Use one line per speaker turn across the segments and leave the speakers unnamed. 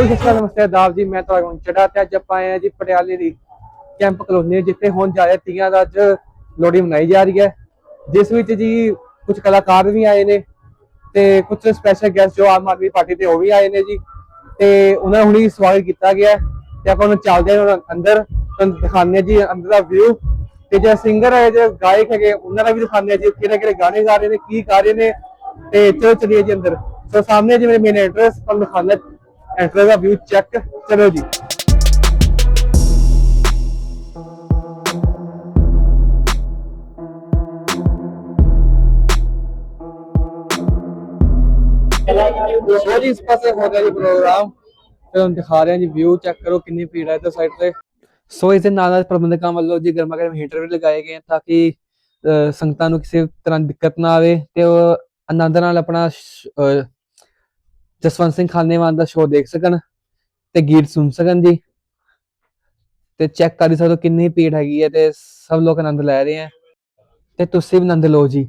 ਕੋਈ ਸਤਿ ਨਮਸਤੇ ਆਦਾਬ ਜੀ, ਮੈਂ ਤੁਹਾਡਾ ਚੜਾ ਤੇ ਅੱਜ ਆਪਾਂ ਆਏ ਆ ਜੀ ਪਟਿਆਲੇ ਦੀ ਕੈਂਪ ਕਲੋਨੀ ਜਿੱਥੇ ਹੁਣ ਜਾ ਰਹੇ ਤੀਆਂ ਦਾ ਅੱਜ ਲੋਹੜੀ ਮਨਾਈ ਜਾ ਰਹੀ ਹੈ। ਜਿਸ ਵਿੱਚ ਜੀ ਕੁਝ ਕਲਾਕਾਰ ਵੀ ਆਏ ਨੇ ਤੇ ਕੁਝ ਸਪੈਸ਼ਲ ਗੈਸਟ ਜੋ ਆਮ ਆਦਮੀ ਪਾਰਟੀ ਦੇ ਉਹ ਵੀ ਆਏ ਨੇ ਜੀ। ਤੇ ਉਹਨਾਂ ਹੁਣੀ ਸਵਾਗਤ ਕੀਤਾ ਗਿਆ ਤੇ ਆਪਾਂ ਉਹਨਾਂ ਚੱਲਦੇ ਹਾਂ ਅੰਦਰ। ਤੁਹਾਨੂੰ ਦਿਖਾਉਂਦੇ ਜੀ ਅੰਦਰ ਦਾ ਵਿਊ ਤੇ ਜੋ ਸਿੰਗਰ ਹੈ ਜੋ ਗਾਇਕ ਹੈਗੇ, ਉਹਨਾਂ ਦਾ ਵੀ ਦਿਖਾਉਂਦੇ ਹਾਂ ਜੀ, ਕਿਹੜੇ ਕਿਹੜੇ ਗਾਣੇ ਗਾ ਰਹੇ ਨੇ, ਕੀ ਗਾ ਰਹੇ ਨੇ। ਤੇ ਚਲੋ ਚਲੀਏ ਜੀ ਅੰਦਰ। ਸੋ ਸਾਹਮਣੇ ਜੀ ਮੇਰੇ ਮੇਨ ਐਡਰੈਸ ਤੁਹਾਨੂੰ ਦਿਖਾਉਂਦਾ ਐਂਟਰੈਂਸ ਦਾ ਵਿਊ ਚੈੱਕ ਚਲੋ ਜੀ। ਸੋ ਜੀ, ਇਸ ਪਾਸੇ ਹੋ ਗਿਆ ਜੀ ਪ੍ਰੋਗਰਾਮ ਤੇ ਤੁਹਾਨੂੰ ਦਿਖਾ ਰਹੇ ਹਾਂ ਜੀ ਵਿਊ ਚੈੱਕ ਕਰੋ ਕਿੰਨੀ ਭੀੜ ਹੈ ਇੱਧਰ ਸਾਈਡ ਤੇ। ਸੋ ਇਸ ਦੇ ਨਾਲ ਨਾਲ ਪ੍ਰਬੰਧਕਾਂ ਵੱਲੋਂ ਜੀ ਗਰਮਾ ਗਰਮ ਹੀਟਰ ਵੀ ਲਗਾਏ ਗਏ ਹਨ ਤਾਂ ਕਿ ਸੰਗਤਾਂ ਨੂੰ ਕਿਸੇ ਤਰ੍ਹਾਂ ਦਿੱਕਤ ਨਾ ਆਵੇ ਤੇ ਉਹ ਆਨੰਦ ਨਾਲ ਆਪਣਾ ਜਸਵੰਤ ਸਿੰਘ ਖਾਨੇਵਾਨ ਦਾ ਸ਼ੋਅ ਦੇਖ ਸਕਣ ਤੇ ਗੀਤ ਸੁਣ ਸਕਣ ਜੀ। ਤੇ ਚੈੱਕ ਕਰ ਸਕਦੇ ਹੋ ਕਿੰਨੀ ਭੀੜ ਹੈਗੀ ਹੈ ਤੇ ਸਭ ਲੋਕ ਆਨੰਦ ਲੈ ਰਹੇ ਹੈ। ਤੇ ਤੁਸੀਂ ਵੀ ਆਨੰਦ ਲਓ ਜੀ।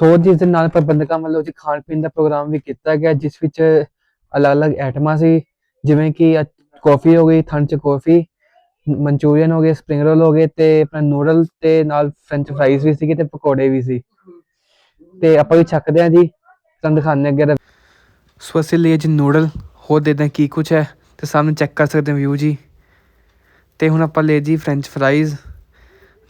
ਸੋ ਜਿਸ ਦੇ ਨਾਲ ਪ੍ਰਬੰਧਕਾਂ ਵੱਲੋਂ ਜੀ ਖਾਣ ਪੀਣ ਦਾ ਪ੍ਰੋਗਰਾਮ ਵੀ ਕੀਤਾ ਗਿਆ, ਜਿਸ ਵਿੱਚ ਅਲੱਗ-ਅਲੱਗ ਆਈਟਮਾਂ ਸੀ, ਜਿਵੇਂ ਕਿ ਕਾਫੀ ਹੋ ਗਈ ਠੰਡ ਚ ਕਾਫੀ, ਮਨਚੂਰੀਅਨ ਹੋ ਗਏ, ਸਪਰਿੰਗ ਰੋਲ ਹੋ ਗਏ ਤੇ ਆਪਣਾ ਨੂਡਲ ਤੇ ਨਾਲ ਫ੍ਰੈਂਚ ਫਰਾਈਜ਼ ਵੀ ਸੀਗੇ ਤੇ ਪਕੌੜੇ ਵੀ ਸੀ। ਤੇ ਆਪਾਂ ਵੀ ਛਕਦੇ ਹਾਂ ਜੀ, ਤੁਹਾਨੂੰ ਦਿਖਾਉਂਦੇ ਅੱਗੇ ਸੋ ਅਸੀਂ ਲਈ ਜੀ ਨੂਡਲ, ਹੋਰ ਦੇਖਦੇ ਹਾਂ ਕੀ ਕੁਝ ਹੈ, ਤੇ ਸਾਹਮਣੇ ਚੈੱਕ ਕਰ ਸਕਦੇ ਹਾਂ ਵਿਊ ਜੀ। ਤੇ ਹੁਣ ਆਪਾਂ ਲਈ ਜੀ ਫ੍ਰੈਂਚ ਫਰਾਈਜ਼,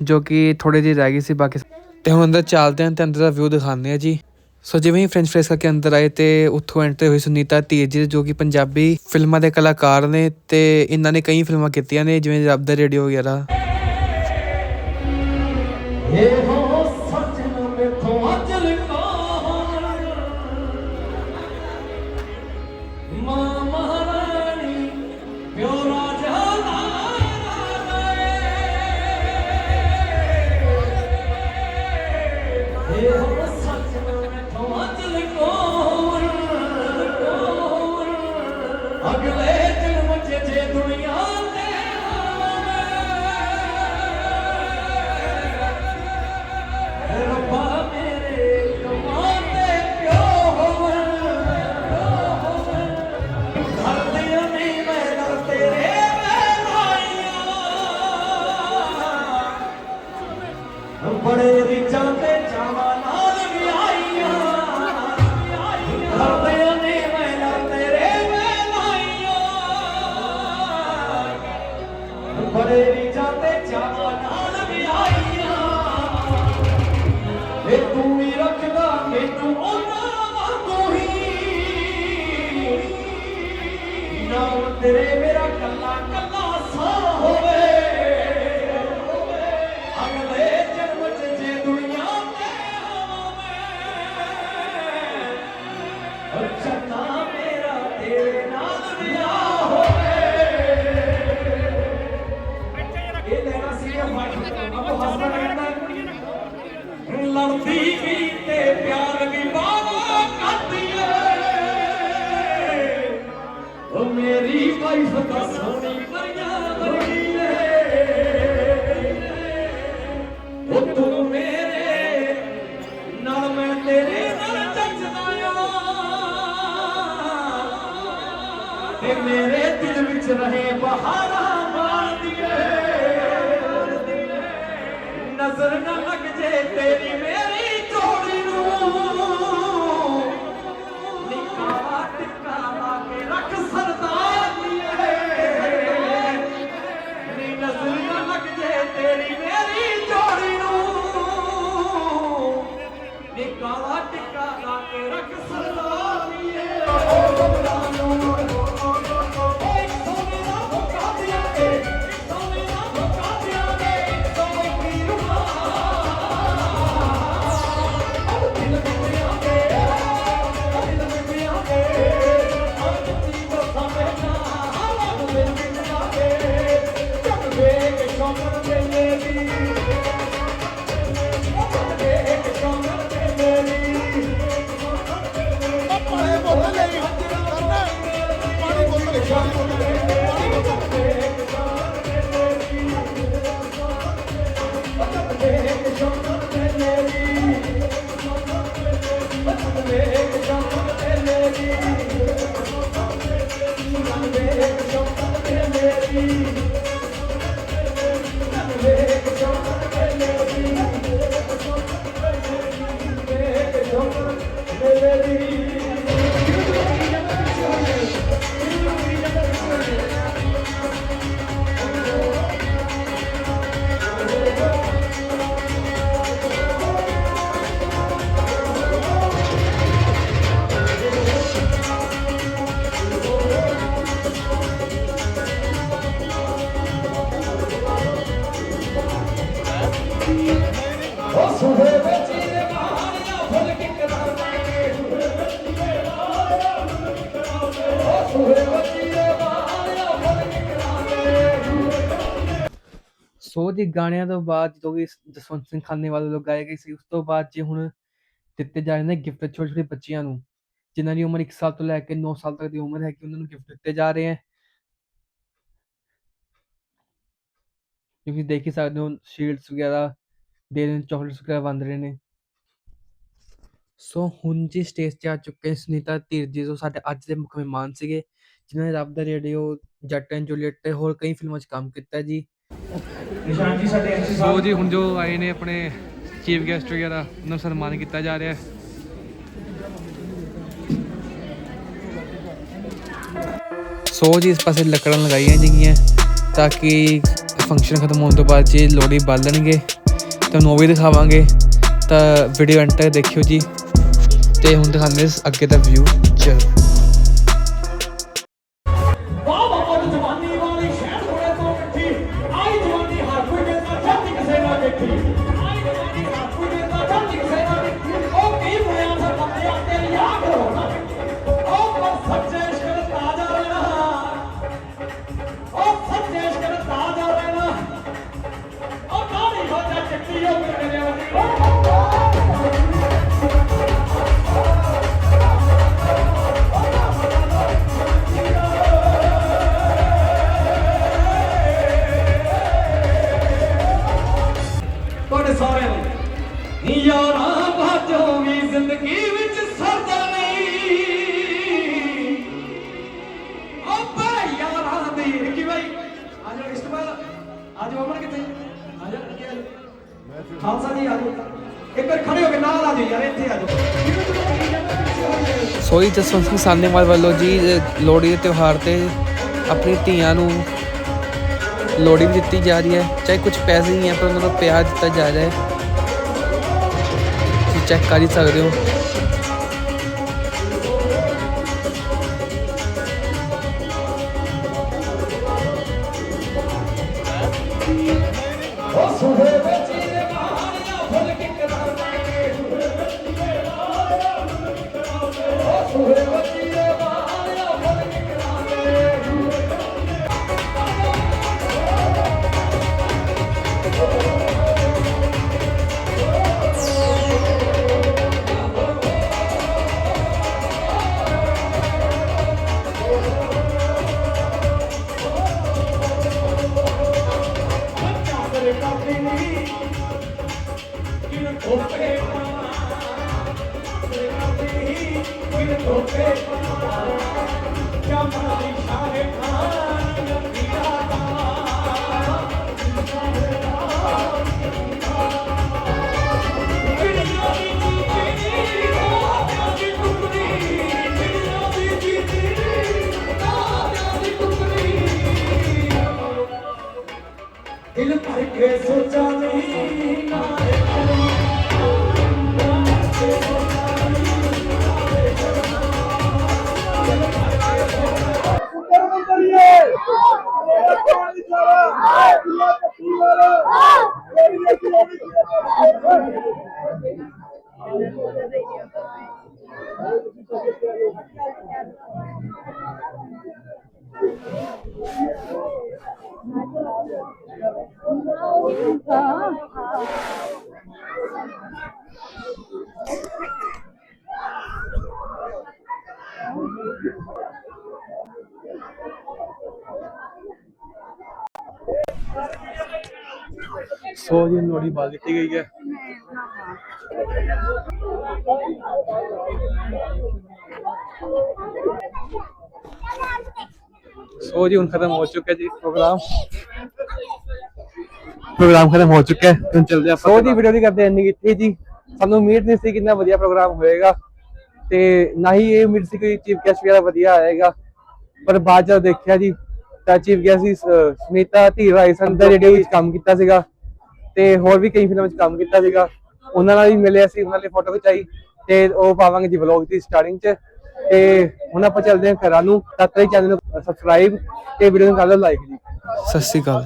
ਜੋ ਕਿ ਥੋੜੇ ਜਿਹੇ ਰਹਿ ਗਏ ਸੀ, ਬਾਕੀ ਤੇ ਹੁਣ ਅੰਦਰ ਚੱਲਦੇ ਹਾਂ ਤੇ ਅੰਦਰ ਦਾ ਵਿਊ ਦਿਖਾਉਂਦੇ ਆ ਜੀ। ਸੋ ਜਿਵੇਂ ਹੀ ਫ੍ਰੈਂਚ ਫਰਾਈਜ਼ ਕਰਕੇ ਅੰਦਰ ਆਏ ਤੇ ਉੱਥੋਂ ਐਂਟਰ ਹੋਈ ਸੁਨੀਤਾ ਧੀਰ ਜੀ ਜੋ ਕਿ ਪੰਜਾਬੀ ਫਿਲਮਾਂ ਦੇ ਕਲਾਕਾਰ ਨੇ ਤੇ ਇਹਨਾਂ ਨੇ ਕਈ ਫਿਲਮਾਂ ਕੀਤੀਆਂ ਨੇ, ਜਿਵੇਂ ਰੱਬ ਦਾ ਰੇਡੀਓ ਵਗੈਰਾ।
ਤੇਰੇ ਮੇਰਾ ਕੱਲਾ ਕੱਲਾ ਸਾਹ ਹੋਵੇ। ਮੇਰੀ ਮੇਰੀ ਜਦ
ਜੀ ਗਾਣਿਆਂ ਤੋਂ ਬਾਅਦ ਜਦੋਂ ਕਿ ਜਸਵੰਤ ਸਿੰਘ ਖਾਨੇ ਲੋਕ ਗਾਏ ਗਏ ਸੀ, ਉਸ ਤੋਂ ਬਾਅਦ ਜੀ ਹੁਣ ਦਿੱਤੇ ਜਾ ਰਹੇ ਨੇ ਗਿਫਟ ਛੋਟੇ ਛੋਟੇ ਬੱਚਿਆਂ ਨੂੰ, ਜਿਨ੍ਹਾਂ ਦੀ ਉਮਰ 1 ਸਾਲ ਤੋਂ ਲੈ ਕੇ 9 ਸਾਲ ਤੱਕ ਦੀ ਉਮਰ ਹੈ ਉਹਨਾਂ ਨੂੰ ਗਿਫਟ ਦਿੱਤੇ ਜਾ ਰਹੇ ਹੈ। ਤੁਸੀਂ ਦੇਖ ਹੀ ਸਕਦੇ ਹੋ ਸ਼ੀਲਡਸ ਵਗੈਰਾ ਦੇ ਰਹੇ ਨੇ ਚਾਕਲੇਟਸ ਵਗੈਰਾ ਵੰਡ ਰਹੇ ਨੇ। ਸੋ ਹੁਣ ਜੀ ਸਟੇਜ ਤੇ ਆ ਚੁੱਕੇ ਸੁਨੀਤਾ ਧੀਰ ਜੀ ਜੋ ਸਾਡੇ ਅੱਜ ਦੇ ਮੁੱਖ ਮਹਿਮਾਨ ਸੀਗੇ, ਜਿਨ੍ਹਾਂ ਨੇ Rabb Da radio Jatt and Juliet ਤੇ ਹੋਰ ਕਈ ਫਿਲਮਾਂ 'ਚ ਕੰਮ ਕੀਤਾ ਜੀ।
ਨਿਸ਼ਾਨ ਜੀ, ਸਾਡੇ ਐਮਸੀ
ਸੋ ਜੀ ਹੁਣ ਜੋ ਆਏ ਨੇ ਆਪਣੇ ਚੀਫ ਗੈਸਟ ਵਗੈਰਾ, ਉਹਨਾਂ ਨੂੰ ਸਨਮਾਨ ਕੀਤਾ ਜਾ ਰਿਹਾ ਹੈ। ਸੋ ਜੀ ਇਸ ਪਾਸੇ ਲੱਕੜਾਂ ਲਗਾਈਆਂ ਜੀਆਂ ਤਾਂ ਕਿ ਫੰਕਸ਼ਨ ਖਤਮ ਹੋਣ ਤੋਂ ਬਾਅਦ ਜੀ ਲੋਹੜੀ ਬਾਲਣਗੇ ਤੁਹਾਨੂੰ ਉਹ ਵੀ ਦਿਖਾਵਾਂਗੇ। ਤਾਂ ਵੀਡੀਓ ਐਂਡ ਤੱਕ ਦੇਖਿਓ ਜੀ, ਤੇ ਹੁਣ ਦਿਖਾਉਂਦੇ ਹਾਂ ਅੱਗੇ ਦਾ ਵਿਊ ਚਲੋ
ਤੁਹਾਡੇ ਸਾਰਿਆਂ ਨੂੰ। ਯਾਰਾਂ ਬਾਝੋਂ ਵੀ ਜ਼ਿੰਦਗੀ ਵਿੱਚ ਸਰਦਾ ਨਹੀਂ। ਓਪੇ ਯਾਰਾਂ ਦੀ ਕੀ ਬਾਈ। ਆ ਜਾ ਇਸਤਮਾਲ। ਅੱਜ ਅਮਨ ਕਿੱਥੇ? ਆ ਜਾ, ਅੱਗੇ ਆ ਜਾ ਖਾਲਸਾ ਜੀ, ਆ ਜਾਓ। ਇੱਕ ਵਾਰ ਖੜੇ ਹੋ ਕੇ ਨਾਲ ਆ ਜਾਓ ਯਾਰ, ਇੱਥੇ ਆ ਜਾਓ।
ਸੋਈ ਜਸਵੰਤ ਸਿੰਘ ਸਾਨੇਵਾਲ ਵੱਲੋਂ ਜੀ, ਲੋਹੜੀ ਦੇ ਤਿਉਹਾਰ ਤੇ ਆਪਣੀ ਧੀਆਂ ਨੂੰ ਲੋਹੜੀ ਵੀ ਦਿੱਤੀ ਜਾ ਰਹੀ ਹੈ। ਚਾਹੇ ਕੁਝ ਪੈਸੇ ਹੀ ਹੈ, ਪਰ ਉਹਨਾਂ ਪਿਆਰ ਦਿੱਤਾ ਜਾ ਰਿਹਾ ਹੈ। ਤੁਸੀਂ ਚੈੱਕ ਕਰ ਹੀ ਸਕਦੇ ਹੋ।
ਸੁਹੇ ਹਾਏ
ਸੋ ਜੀ ਲੋਹੜੀ ਬਾਲ ਦਿੱਤੀ ਗਈ ਹੈ। ਸੋ ਜੀ ਹੁਣ ਖਤਮ ਹੋ ਚੁੱਕਾ ਜੀ ਪ੍ਰੋਗਰਾਮ। ਪ੍ਰੋਗਰਾਮ ਖਤਮ ਹੋ ਚੁੱਕਾ ਹੈ। ਹੁਣ ਚਲਦੇ ਆਪਾਂ ਸੋ ਜੀ ਵੀਡੀਓ ਦੀ ਕਰਦੇ ਇੰਨੀ ਕੀਤੀ ਜੀ ਸਾਨੂੰ ਉਮੀਦ ਨਹੀਂ ਸੀ ਕਿ ਇੰਨਾ ਵਧੀਆ ਪ੍ਰੋਗਰਾਮ ਹੋਏਗਾ ਤੇ ਨਾ ਹੀ ਇਹ ਉਮੀਦ ਸੀ ਕਿ ਚੀਫ ਗੈਸਟ ਵਗੈਰਾ ਵਧੀਆ ਆਏਗਾ ਪਰ ਬਾਅਦ ਜਦ ਦੇਖਿਆ ਜੀ ਤਾਂ ਚੀਫ ਗੈਸਟ ਸੀ ਸ- ਸੁਨੀਤਾ ਧੀਰ ਰਾਏ ਸਨ ਦਾ ਰੇਡੀਓ ਵਿੱਚ ਕੰਮ ਕੀਤਾ ਸੀਗਾ। ਤੇ ਹੋਰ ਵੀ ਕਈ ਫਿਲਮਾਂ 'ਚ ਕੰਮ ਕੀਤਾ ਸੀਗਾ। ਉਹਨਾਂ ਨਾਲ ਵੀ ਮਿਲਿਆ ਅਸੀਂ ਉਹਨਾਂ ਲਈ ਫੋਟੋ ਖਿਚਾਈ ਤੇ ਉਹ ਪਾਵਾਂਗੇ ਜੀ ਵਲੌਗ ਦੀ ਸਟਾਰਟਿੰਗ 'ਚ। ਤੇ ਹੁਣ ਆਪਾਂ ਚੱਲਦੇ ਹਾਂ ਘਰਾਂ ਨੂੰ। ਤਦ ਚੈਨਲ ਨੂੰ ਸਬਸਕ੍ਰਾਈਬ ਤੇ ਵੀਡੀਓ ਨੂੰ ਕਰ ਲਓ ਲਾਈਕ ਜੀ। ਸਤਿ ਸ਼੍ਰੀ ਅਕਾਲ।